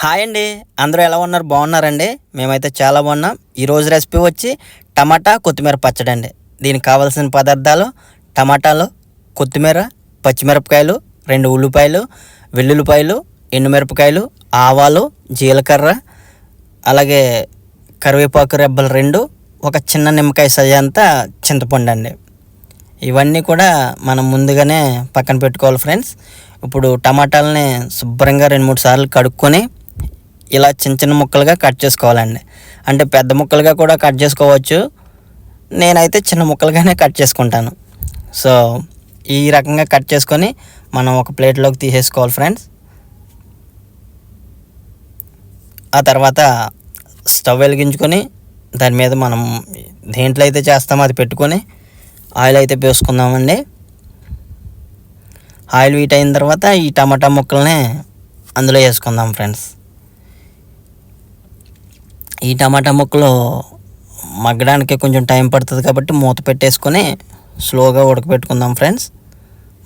Hi అండి. అందరూ ఎలా ఉన్నారు? బాగున్నారండి? మేమైతే చాలా బాగున్నాం. ఈరోజు రెసిపీ వచ్చి టమాటా కొత్తిమీర పచ్చడి అండి. దీనికి కావాల్సిన పదార్థాలు టమాటాలు కొత్తిమీర పచ్చిమిరపకాయలు రెండు ఉల్లిపాయలు వెల్లుల్లిపాయలు ఎండుమిరపకాయలు ఆవాలు జీలకర్ర అలాగే కరివేపాకు రెబ్బలు రెండు ఒక చిన్న నిమ్మకాయ సజంతా చింతపండు అండి. ఇవన్నీ కూడా మనం ముందుగానే పక్కన పెట్టుకోవాలి ఫ్రెండ్స్. ఇప్పుడు టమాటాలని శుభ్రంగా రెండు మూడు సార్లు కడుక్కొని ఇలా చిన్న చిన్న ముక్కలుగా కట్ చేసుకోవాలండి. అంటే పెద్ద ముక్కలుగా కూడా కట్ చేసుకోవచ్చు. నేనైతే చిన్న ముక్కలుగానే కట్ చేసుకుంటాను. సో ఈ రకంగా కట్ చేసుకొని మనం ఒక ప్లేట్లోకి తీసేసుకోవాలి ఫ్రెండ్స్. ఆ తర్వాత స్టవ్ వెలిగించుకొని దాని మీద మనం దేంట్లో అయితే చేస్తామో అది పెట్టుకొని ఆయిల్ అయితే వేసుకుందామండి ఆయిల్ వీట్ అయిన తర్వాత ఈ టమాటా ముక్కల్ని అందులో వేసుకుందాం ఫ్రెండ్స్. ఈ టమాటా ముక్కలు మగ్గడానికి కొంచెం టైం పడుతుంది కాబట్టి మూత పెట్టేసుకొని స్లోగా ఉడకపెట్టుకుందాం ఫ్రెండ్స్.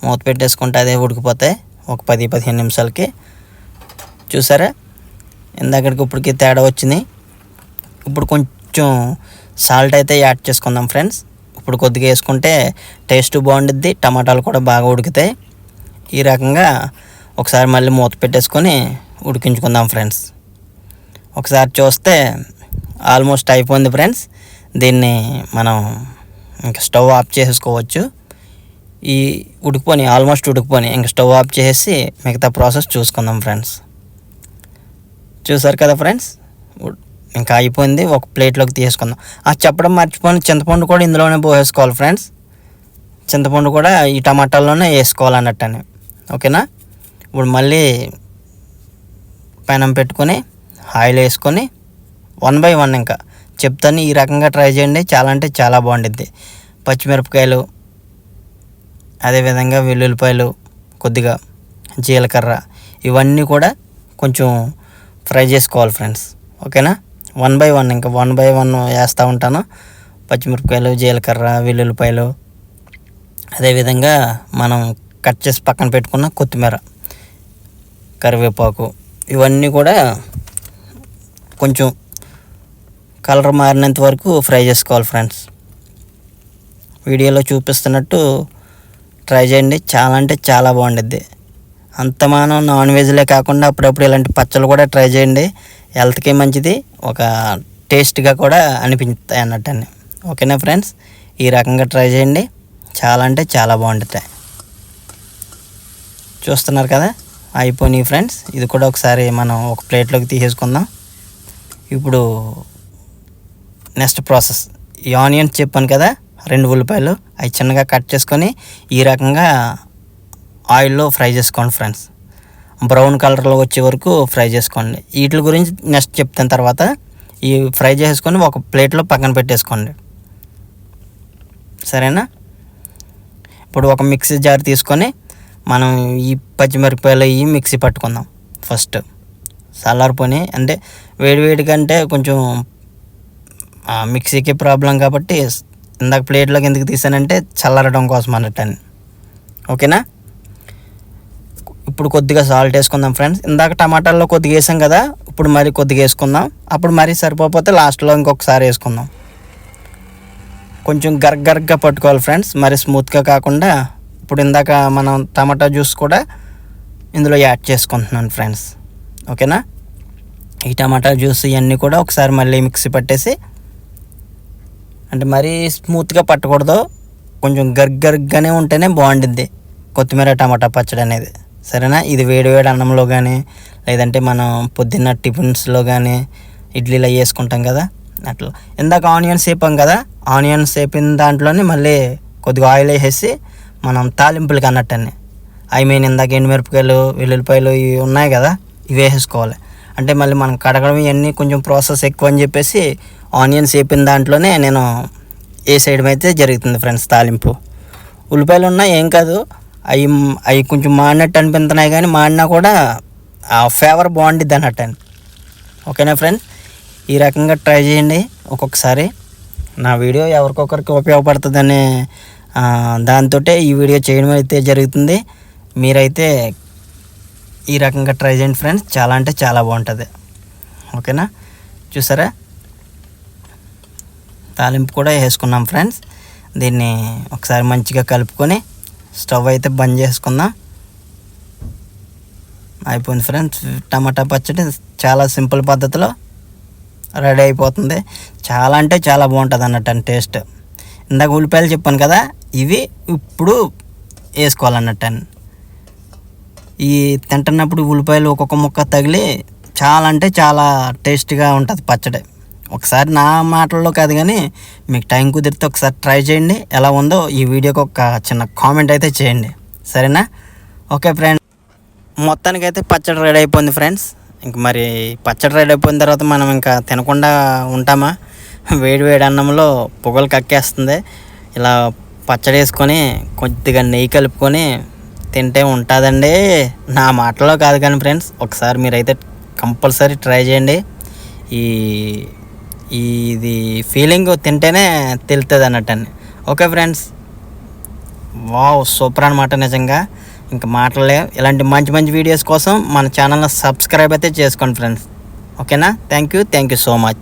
మూత పెట్టేసుకుంటే అదే ఉడికిపోతాయి ఒక పది పదిహేను నిమిషాలకి. చూసారా? ఇందాకడికి ఇప్పటికి తేడా వచ్చింది. ఇప్పుడు కొంచెం సాల్ట్ అయితే యాడ్ చేసుకుందాం ఫ్రెండ్స్. ఇప్పుడు కొద్దిగా వేసుకుంటే టేస్ట్ బాగుండిద్ది టమాటాలు కూడా బాగా ఉడుకుతాయి. ఈ రకంగా ఒకసారి మళ్ళీ మూత పెట్టేసుకొని ఉడికించుకుందాం ఫ్రెండ్స్. ఒకసారి చూస్తే ఆల్మోస్ట్ అయిపోయింది ఫ్రెండ్స్. దీన్ని మనం ఇంకా స్టవ్ ఆఫ్ చేసుకోవచ్చు. ఈ ఉడికిపోని ఆల్మోస్ట్ ఉడికిపోని ఇంకా స్టవ్ ఆఫ్ చేసి మిగతా ప్రాసెస్ చూసుకుందాం ఫ్రెండ్స్. చూసారు కదా ఫ్రెండ్స్? ఇంకా అయిపోయింది. ఒక ప్లేట్లోకి తీసుకుందాం. ఆ చెప్పడం మర్చిపోయిన చింతపండు కూడా ఇందులోనే పోసేసుకోవాలి ఫ్రెండ్స్. చింతపండు కూడా ఈ టమాటాల్లోనే అని ఓకేనా? ఇప్పుడు మళ్ళీ పెనం పెట్టుకొని ఆయిల్ వేసుకొని వన్ బై వన్ ఇంకా. చెప్తాను ఈ రకంగా ట్రై చేయండి. చాలా అంటే చాలా బాగుంటుంది పచ్చిమిరపకాయలు అదేవిధంగా వెల్లుల్లిపాయలు కొద్దిగా జీలకర్ర ఇవన్నీ కూడా కొంచెం ఫ్రై చేసుకోవాలి ఫ్రెండ్స్. ఓకేనా? వన్ బై వన్ ఇంకా. వన్ బై వన్ వేస్తూ ఉంటాను. పచ్చిమిరపకాయలు జీలకర్ర వెల్లుల్లిపాయలు. అదేవిధంగా మనం కట్ చేసి పక్కన పెట్టుకున్న కొత్తిమీర కరివేపాకు ఇవన్నీ కూడా కొంచెం కలర్ మారినంత వరకు ఫ్రై చేసుకోవాలి ఫ్రెండ్స్. వీడియోలో చూపిస్తున్నట్టు ట్రై చేయండి. చాలా అంటే చాలా బాగుండిద్ది. అంత మనం నాన్ వెజ్లే కాకుండా అప్పుడప్పుడు ఇలాంటి పచ్చళ్ళు కూడా ట్రై చేయండి. హెల్త్కి మంచిది. ఒక టేస్ట్గా కూడా అనిపిస్తాయి అని ఓకేనా ఫ్రెండ్స్? ఈ రకంగా ట్రై చేయండి. చాలా అంటే చాలా బాగుంటుంది చూస్తున్నారు కదా? అయిపోయినాయి ఫ్రెండ్స్. ఇది కూడా ఒకసారి మనం ఒక ప్లేట్లోకి తీసేసుకుందాం. ఇప్పుడు నెక్స్ట్ ప్రాసెస్. ఈ ఆనియన్స్ చెప్పాను కదా రెండు ఉల్లిపాయలు అవి చిన్నగా కట్ చేసుకొని ఈ రకంగా ఆయిల్లో ఫ్రై చేసుకోండి ఫ్రెండ్స్. బ్రౌన్ కలర్లో వచ్చే వరకు ఫ్రై చేసుకోండి. వీటి గురించి నెక్స్ట్ చెప్తాను తర్వాత. ఈ ఫ్రై చేసుకొని ఒక ప్లేట్లో పక్కన పెట్టేసుకోండి. సరేనా? ఇప్పుడు ఒక మిక్సీ జార్ తీసుకొని మనం ఈ పచ్చిమిరపకాయలు ఈ మిక్సీ పట్టుకుందాం. ఫస్ట్ చల్లారిపోయి అంటే వేడివేడిగా అంటే కంటే కొంచెం మిక్సీకి ప్రాబ్లం కాబట్టి ఇందాక ప్లేట్లోకి ఎందుకు తీసానంటే చల్లారడం కోసం అన్నట్టని. ఓకేనా? ఇప్పుడు కొద్దిగా సాల్ట్ వేసుకుందాం ఫ్రెండ్స్. ఇందాక టమాటాల్లో కొద్దిగా వేసాం కదా ఇప్పుడు మరి కొద్దిగా వేసుకుందాం. అప్పుడు మరీ సరిపోతే లాస్ట్లో ఇంకొకసారి వేసుకుందాం. కొంచెం గర్గర్గా పట్టుకోవాలి ఫ్రెండ్స్. మరి స్మూత్గా కాకుండా ఇప్పుడు ఇందాక మనం టమాటా జ్యూస్ కూడా ఇందులో యాడ్ చేసుకుంటున్నాను ఫ్రెండ్స్. ఓకేనా? ఈ టమాటా జ్యూస్ ఇవన్నీ కూడా ఒకసారి మళ్ళీ మిక్సీ పట్టేసి అంటే మరీ స్మూత్గా పట్టకూడదు. కొంచెం గర్గర్గానే ఉంటేనే బాగుండిద్ది కొత్తిమీర టమాటా పచ్చడి అనేది. సరేనా? ఇది వేడి వేడి అన్నంలో కానీ లేదంటే మనం పొద్దున్న టిఫిన్స్లో కానీ ఇడ్లీలో వేసుకుంటాం కదా. అట్లా. ఇందాక ఆనియన్స్ వేపాం కదా ఆనియన్స్ వేపిన దాంట్లోనే మళ్ళీ కొద్దిగా ఆయిల్ వేసేసి మనం తాలింపులకి అన్నట్టని ఐ మీన్ ఇందాక ఎండుమిరపకాయలు వెల్లుల్లిపాయలు ఇవి ఉన్నాయి కదా వేసేసుకోవాలి అంటే మళ్ళీ మనం కడగడం ఇవన్నీ కొంచెం ప్రాసెస్ ఎక్కువ అని చెప్పేసి ఆనియన్స్ వేపిన దాంట్లోనే నేను వేసేయడం అయితే జరుగుతుంది ఫ్రెండ్స్ తాలింపు. ఉల్లిపాయలు ఉన్నా ఏం కాదు. అవి అవి కొంచెం మాడినట్టు అనిపిస్తున్నాయి కానీ మాడినా కూడా ఆ ఫ్లేవర్ బాగుండిద్ది అన్నట్టు అని. ఓకేనా ఫ్రెండ్స్ ఈ రకంగా ట్రై చేయండి ఒక్కొక్కసారి. నా వీడియో ఎవరికొకరికి ఉపయోగపడుతుందనే దాంతో ఈ వీడియో చేయడం అయితే జరుగుతుంది. మీరైతే ఈ రకంగా ట్రై చేయండి ఫ్రెండ్స్. చాలా అంటే చాలా బాగుంటుంది. ఓకేనా? చూసారా? తాలింపు కూడా వేసుకున్నాం ఫ్రెండ్స్. దీన్ని ఒకసారి మంచిగా కలుపుకొని స్టవ్ అయితే బంద్ చేసుకుందాం. అయిపోయింది ఫ్రెండ్స్. టమాటా పచ్చడి చాలా సింపుల్ పద్ధతిలో రెడీ అయిపోతుంది. చాలా అంటే చాలా బాగుంటుంది అన్నట్టు టేస్ట్. ఇందాక ఉల్లిపాయలు చెప్పాను కదా ఇవి ఇప్పుడు వేసుకోవాలన్నట్టు అని. ఈ తింటున్నప్పుడు ఉల్లిపాయలు ఒక్కొక్క ముక్క తగిలి చాలా అంటే చాలా టేస్ట్గా ఉంటుంది పచ్చడి. ఒకసారి నా మాటల్లో కాదు కానీ మీకు టైం కుదిరితే ఒకసారి ట్రై చేయండి. ఎలా ఉందో ఈ వీడియోకి ఒక చిన్న కామెంట్ అయితే చేయండి. సరేనా? ఓకే ఫ్రెండ్స్ మొత్తానికైతే పచ్చడి రెడీ అయిపోయింది ఫ్రెండ్స్. ఇంక మరి పచ్చడి రెడీ అయిపోయిన తర్వాత మనం ఇంకా తినకుండా ఉంటామా? వేడి వేడి అన్నంలో పొగలు కక్కేస్తుంది. ఇలా పచ్చడి వేసుకొని కొద్దిగా నెయ్యి కలుపుకొని తింటే ఉంటుందండి. నా మాటలో కాదు కానీ ఫ్రెండ్స్ ఒకసారి మీరైతే కంపల్సరీ ట్రై చేయండి. ఈ ఇది ఫీలింగ్ తింటేనే తెలుస్తుంది అన్నట్టు ఓకే ఫ్రెండ్స్. వావ్ సూపర్ అనమాట నిజంగా. ఇంకా మాటలే ఇలాంటి మంచి మంచి వీడియోస్ కోసం మన ఛానల్ని సబ్స్క్రైబ్ అయితే చేసుకోండి ఫ్రెండ్స్. ఓకేనా? Thank you thank you so much.